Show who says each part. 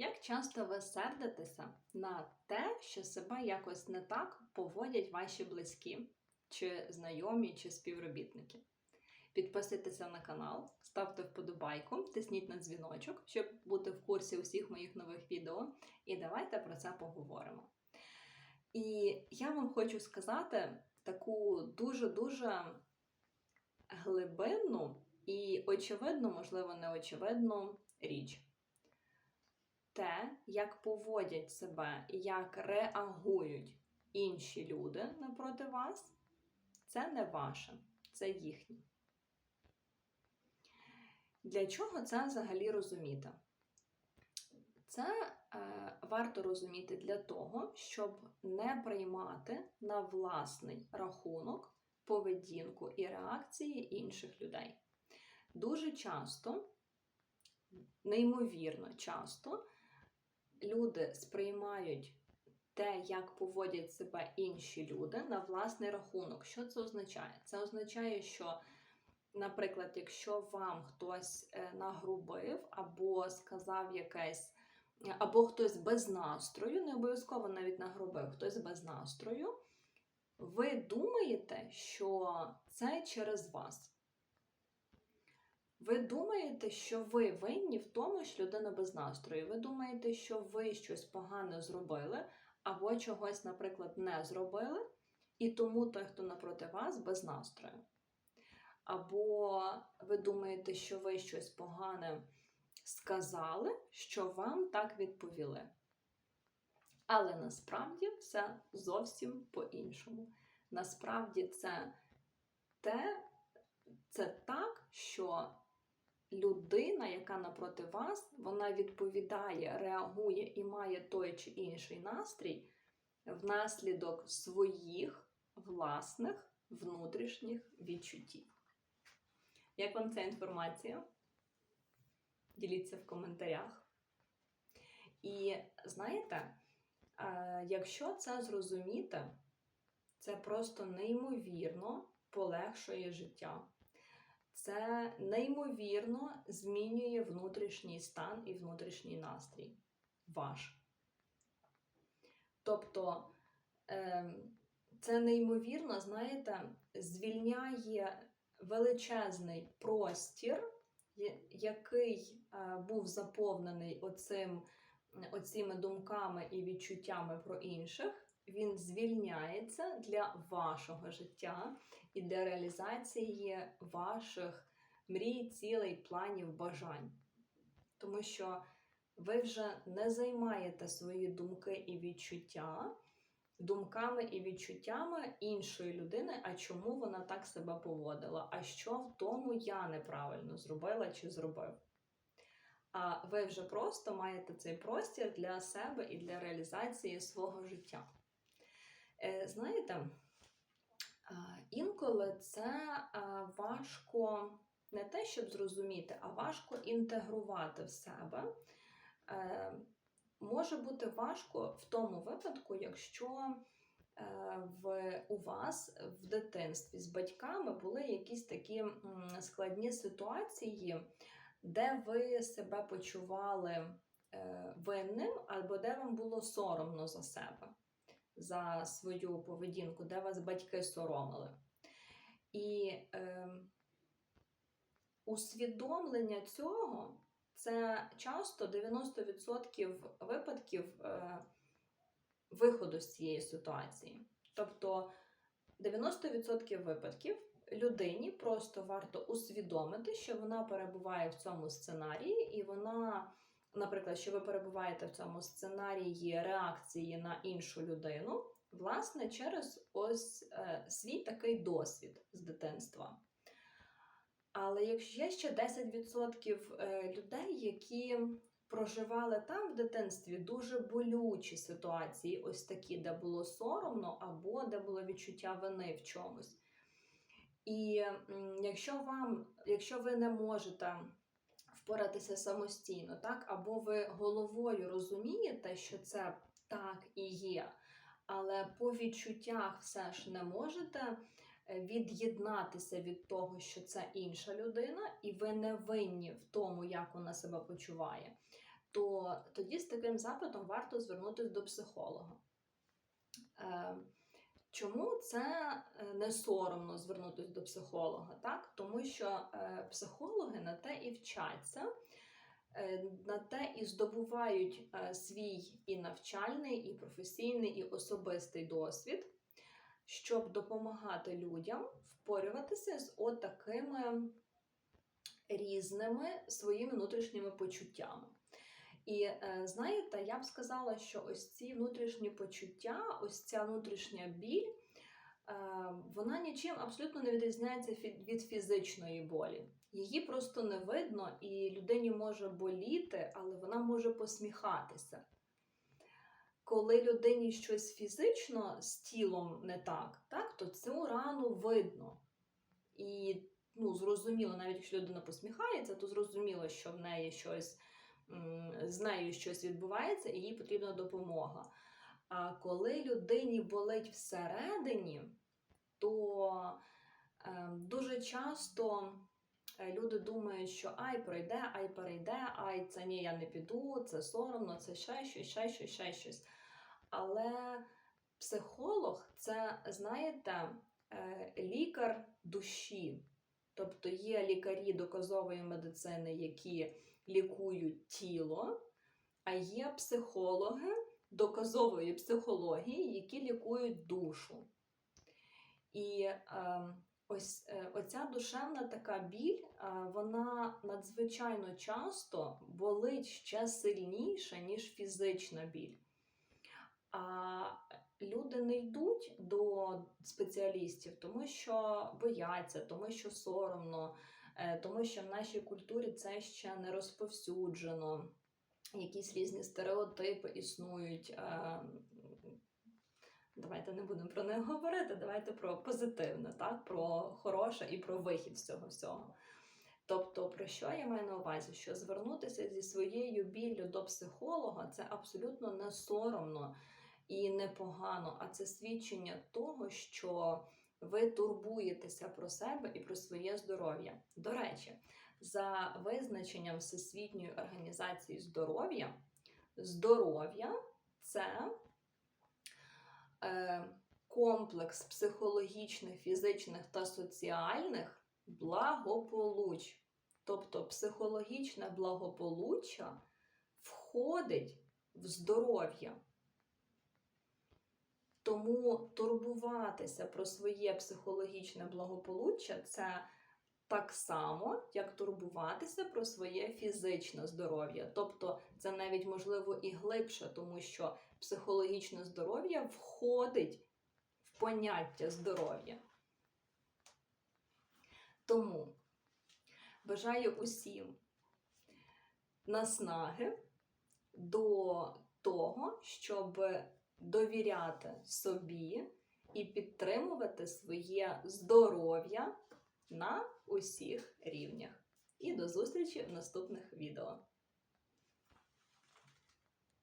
Speaker 1: Як часто ви сердитеся на те, що себе якось не так поводять ваші близькі, чи знайомі, чи співробітники? Підписуйтеся на канал, ставте вподобайку, тисніть на дзвіночок, щоб бути в курсі усіх моїх нових відео. І давайте про це поговоримо. І я вам хочу сказати таку дуже-дуже глибинну і очевидну, можливо, неочевидну річ те, як поводять себе і як реагують інші люди напроти вас, це не ваше, це їхнє. Для чого це взагалі розуміти? Це е, варто розуміти для того, щоб не приймати на власний рахунок поведінку і реакції інших людей. Дуже часто, неймовірно часто, люди сприймають те, як поводять себе інші люди на власний рахунок. Що це означає? Це означає, що, наприклад, якщо вам хтось е, нагрубив або сказав якесь, або хтось без настрою, не обов'язково навіть нагрубив, хтось без настрою, ви думаєте, що це через вас. Ви думаєте, що ви винні в тому, що людина без настрою. Ви думаєте, що ви щось погане зробили, або чогось, наприклад, не зробили, і тому той, хто напроти вас, без настрою. Або ви думаєте, що ви щось погане сказали, що вам так відповіли. Але насправді все зовсім по-іншому. Насправді це те, це так, що людина, яка напроти вас, вона відповідає, реагує і має той чи інший настрій внаслідок своїх власних внутрішніх відчуттів. Як вам ця інформація? Діліться в коментарях. І знаєте, якщо це зрозуміти, це просто неймовірно полегшує життя це неймовірно змінює внутрішній стан і внутрішній настрій ваш. Тобто ем, це неймовірно, знаєте, звільняє величезний простір, який е, був заповнений оцим, оціми думками і відчуттями про інших. Він звільняється для вашого життя і для реалізації ваших мрій, цілей, планів, бажань. Тому що ви вже не займаєте свої думки і відчуття думками і відчуттями іншої людини, а чому вона так себе поводила, а що в тому я неправильно зробила чи зробив. А ви вже просто маєте цей простір для себе і для реалізації свого життя. Е, знаєте, інколи це важко не те, щоб зрозуміти, а важко інтегрувати в себе. Е, може бути важко в тому випадку, якщо е, в, у вас в дитинстві з батьками були якісь такі складні ситуації, де ви себе почували винним, або де вам було соромно за себе, за свою поведінку, де вас батьки соромили. І е, усвідомлення цього це часто 90% випадків е, виходу з цієї ситуації. Тобто 90% випадків людині просто варто усвідомити, що вона перебуває в цьому сценарії, і вона, наприклад, що ви перебуваєте в цьому сценарії реакції на іншу людину, власне, через ось е, свій такий досвід з дитинства. Але якщо є ще 10% е, людей, які проживали там в дитинстві дуже болючі ситуації, ось такі, де було соромно, або де було відчуття вини в чомусь. І якщо вам, якщо ви не можете впоратися самостійно, так, або ви головою розумієте, що це так і є, але по відчуттях все ж не можете від'єднатися від того, що це інша людина, і ви не винні в тому, як вона себе почуває, то тоді з таким запитом варто звернутися до психолога. Е, Чому це е, не соромно звернутися до психолога? Так? Тому що е, психологи на те і вчаться, е, на те і здобувають свій і навчальний, і професійний, і особистий досвід, щоб допомагати людям впорюватися з отакими різними своїми внутрішніми почуттями. І е, знаєте, я б сказала, що ось ці внутрішні почуття, ось ця внутрішня біль, е, вона нічим абсолютно не відрізняється від фізичної болі. Її просто не видно, і людині може боліти, але вона може посміхатися. Коли людині щось фізично з тілом не так, так то цю рану видно. І ну, зрозуміло, навіть якщо людина посміхається, то зрозуміло, що в неї щось з нею щось відбувається, і їй потрібна допомога. А коли людині болить всередині, то е, дуже часто е, люди думають, що ай пройде, ай перейде, ай, це ні, я не піду, це соромно, це ще щось, ще щось, ще щось. Але психолог це, знаєте, е, лікар душі. Тобто є лікарі доказової медицини, які лікують тіло, а є психологи доказової психології, які лікують душу. І е, ось е, оця душевна така біль, е, вона надзвичайно часто болить ще сильніше, ніж фізична біль. А люди не йдуть до спеціалістів, тому що бояться, тому що соромно, тому що в нашій культурі це ще не розповсюджено. Якісь різні стереотипи існують. е, Давайте не будемо про них говорити, давайте про позитивне, так? про хороше і про вихід з цього всього. Тобто, про що я маю на увазі? Що звернутися зі своєю біллю до психолога це абсолютно не соромно і непогано, а це свідчення того, що ви турбуєтеся про себе і про своє здоров'я. До речі, за визначенням Всесвітньої організації здоров'я, здоров'я це е, комплекс психологічних, фізичних та соціальних благополуч. Тобто психологічне благополуччя входить в здоров'я. Тому турбуватися про своє психологічне благополуччя це так само, як турбуватися про своє фізичне здоров'я. Тобто це навіть можливо і глибше, тому що психологічне здоров'я входить в поняття здоров'я. Тому бажаю усім наснаги до того, щоб довіряти собі і підтримувати своє здоров'я на усіх рівнях. І до зустрічі в наступних відео.